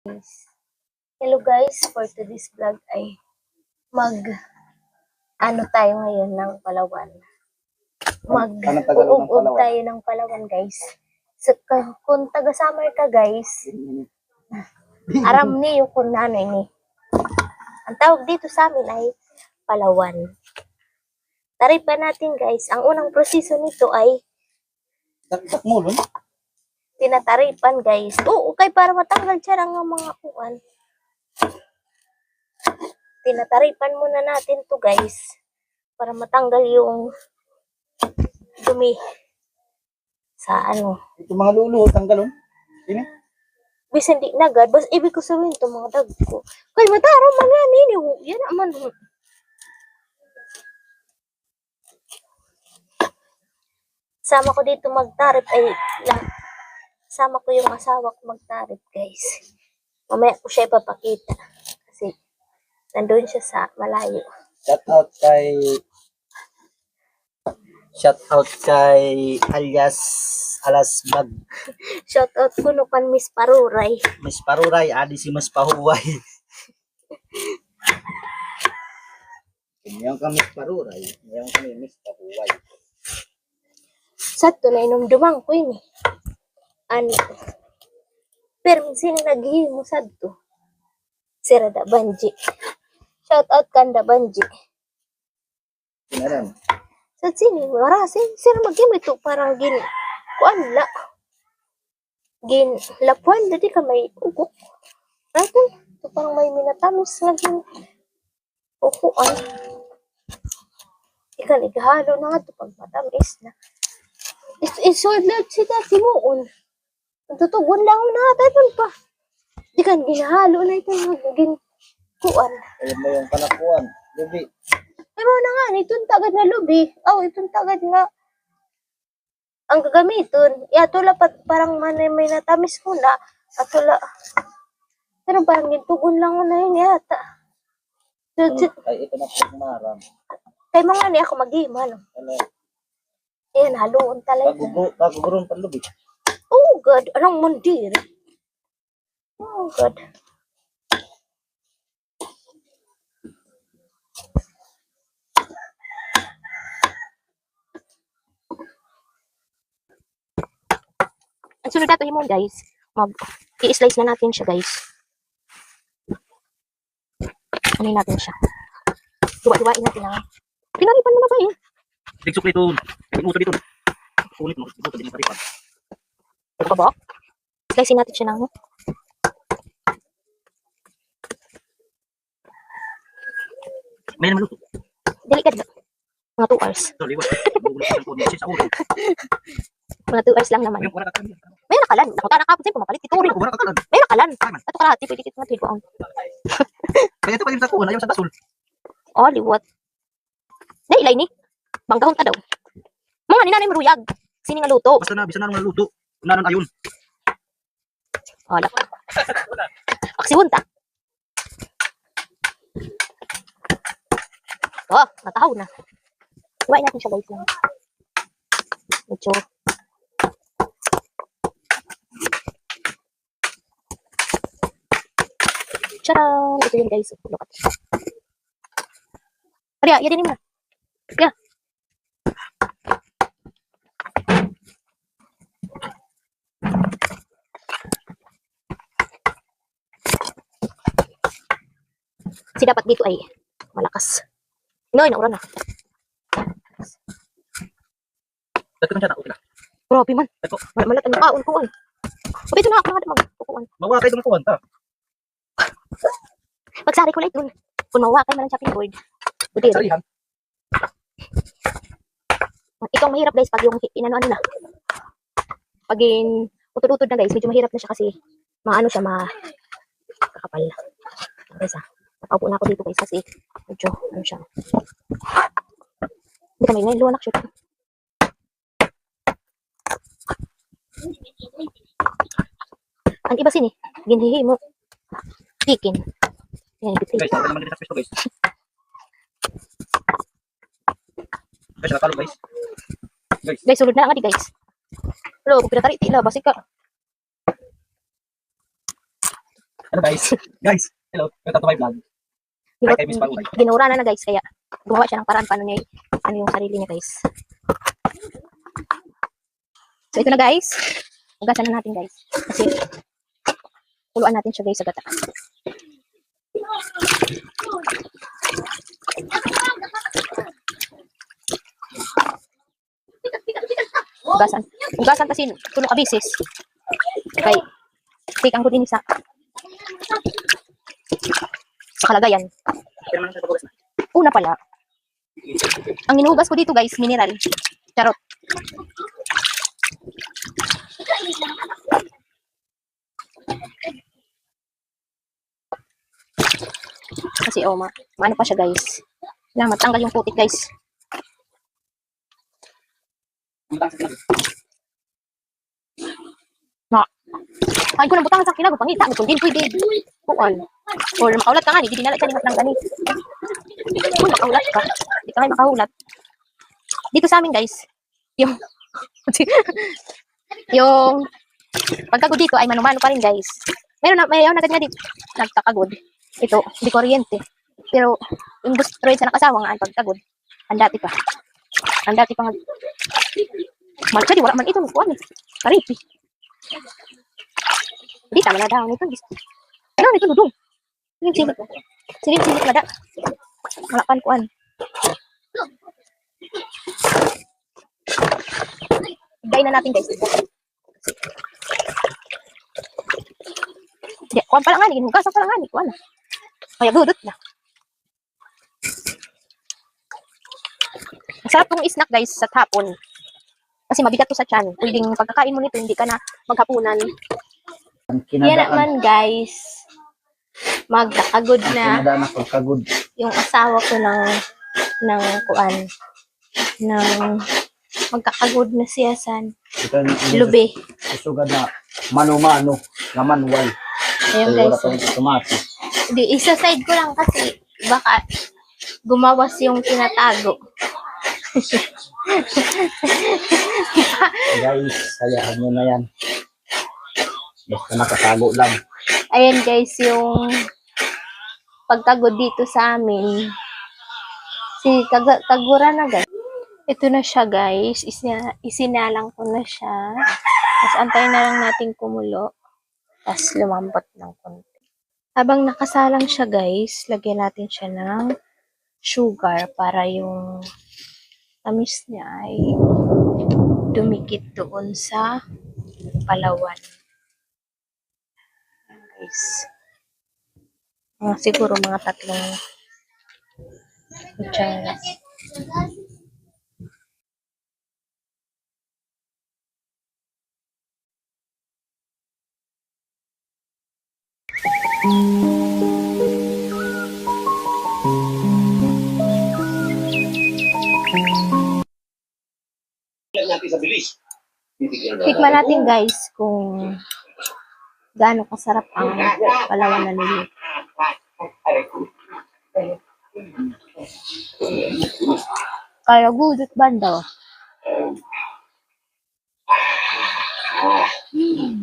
Hello guys, for today's vlog ay mag ano tayo ngayon ng Palawan. Mag Anong Tagalog ng uug Palawan? tayo ng Palawan guys. So, kung taga summer ka guys, aram niyo kung ano ini. Ang tawag dito sa amin ay Palawan. Taripan natin guys, ang unang proseso nito ay Saksak mo, tinataripan guys. Oo, kay para matanggal siya ng mga kuan. Tinataripan muna natin to guys. Para matanggal yung dumi sa ano. Ito mga luluhot ang galon. Ini. Bis hindi nagad, bas ibig ko sabihin to mga dag ko. Kay mataro man yan ini. Yan naman. Sama ko dito magtarip ay lang. Sama ko yung asawa ko magtarip guys. Mamaya ko siya ipapakita. Kasi nandun siya sa malayo. Shout out kay Shout out kay alias alas bag Shout out ko no kan Miss Paruray. Miss Paruray adi si Mas Pahuway. Ngayon kami Miss Paruray, ngayon kami Miss Pahuway. Sa to na inumdumang ko ini. Ano? Pero minsan naghihimo sa to. Sira da Banji. Shout out kanda Banji. Kinaran. Sa sini, wala sin sira magimit to parang gin kuan la. Gin lapuan dadi ka may ugok. Natin, to parang may minatamis nga gin ukuan. Ikan igahalo na nga to pag matamis na. Is isolate si Tati Moon. Tutugon lang na natin pa. Di kan ginahalo na ito nga gin kuan. Ayun mo yung kanakuan. Lubi. Ay mo na nga, itong tagad na lubi. Oh, itong tagad nga ang gagamiton. Ya, tula pa, parang man may natamis ko na. At tula, pero parang gintugon lang ko na yun yata. So, so, Ay ito na po maram. kay mga ni ako mag-iman. Ano? Ayan, haloon talaga. Bago bago gurun pa lubi. Oh, God. Anong mundir? Oh, God. Ang sunod natin mo, guys. Mag i-slice na natin siya, guys. Ano natin siya? Duwa-duwain natin lang. Pinaripan mo na ba eh? Tigsok nito. Imuto dito. Kunit mo. Imuto din paripan. Ito ba? Slice natin siya ng May naman luto. Dili ka Mga 2 hours. Mga 2 hours lang naman. May nakalan. Nakuta na kapon sa'yo. Mapalit. Ituring. May nakalan. Ato kalahati. Pwede kita matid ko. Kaya ito pa yung sa kuwan. Ayaw sa basol. Oh, liwat. Na ilay ni. Banggahon ta daw. Mga ni nanay maruyag. Sini nga luto. Basta na, bisa na nang luto. Unanan ayon. Oh, lak. Aksiwon ta. Oh, natahaw na. Iwain natin siya guys. Medyo. Tcharam! Ito yun guys. Look at. Ariya, yan din mo. Yeah. Kasi dapat dito ay malakas. Noy, naura na. Dati kan siya na. Okay na. Grabe man. Ito. Mal malat ang kaon ko. Okay, ito na ako nga magkukuan. Mawa kayo kuwan. Ta. Pagsari ko lang dun. Kung mawakay man ang chopping board. Buti rin. Sarihan. Ito ang mahirap guys pag yung inano ano na. Pag in utod-utod na guys, medyo mahirap na siya kasi maano siya ma kakapal. Guys ah. Nakaupo na ako dito guys kasi medyo ano siya. Hindi kami ngayon luwanak siya. Ang iba sini, ginhihi mo. Chicken. Yan, bitin. Guys, naman din sa pesto guys. Guys, nakalo guys. Guys, Guys, sulod na nga di guys. Lo, kung pinatari, tila, basi ka. Ano guys? guys, hello. Welcome to my vlog. Paruray. Ginura na na guys, kaya gumawa siya ng paraan paano niya, ano yung sarili niya guys. So ito na guys, ugasan na natin guys. Kasi, kuluan natin siya guys sa gata. Ugasan. Ugasan kasi tulong kabisis. Kay, take ang din sa sa kalagayan. Una pala, ang inuhugas ko dito guys, mineral. Charot. Kasi oh, ma maano pa siya guys. Na matanggal yung putik guys. Na. Ay ko nang butang sa kinago pangita mo kundi pwede. Kuan. Or makaulat ka nga ni, di dinala siya ng ganit. Kung makaulat ka, di ka makaulat. Dito sa amin guys, yung yung pagkagod dito ay manumano pa rin guys. Meron na, mayroon na nga dito, nagkakagod. Ito, di kuryente. Pero, yung rin sa nakasawa nga ang pagkagod, ang dati pa. Ang dati pa nga. Mal, di wala man ito, kuan eh. Karipi. Di tama na daw nito. Ano nito dudong? Silim silik. Silim silik na da. Wala pan kuan. Gay na natin guys. Di, kuan pa lang nga ni, hugasan pa lang nga ni, kuan. Kaya gudot na. Masarap tong snack guys sa tapon. Kasi mabigat to sa tiyan. Pwedeng pagkakain mo nito, hindi ka na maghapunan. Ang Yan kinadaan, naman guys. Magkakagod ang na kinadaan ako kagod. yung asawa ko ng ng kuan ng magkakagod na siya san Ito lubi. Susugad na mano-mano na manual. Ayun wala guys. pang automatic. Di isa side ko lang kasi baka gumawas yung tinatago. Guys, hayaan nyo na yan. Basta nakatago lang. Ayan guys yung pagkagod dito sa amin. Si kag kagura na guys. Ito na siya guys. Isina isinalang ko na siya. Tapos antayin na lang natin kumulo. Tapos lumambot ng konti. Habang nakasalang siya guys, lagyan natin siya ng sugar para yung tamis niya ay dumikit doon sa palawan. Guys. Mga siguro mga tatlong kutsara. Tikman natin guys kung gaano kasarap ang palawan na nili. Kaya gudot banda. Mm.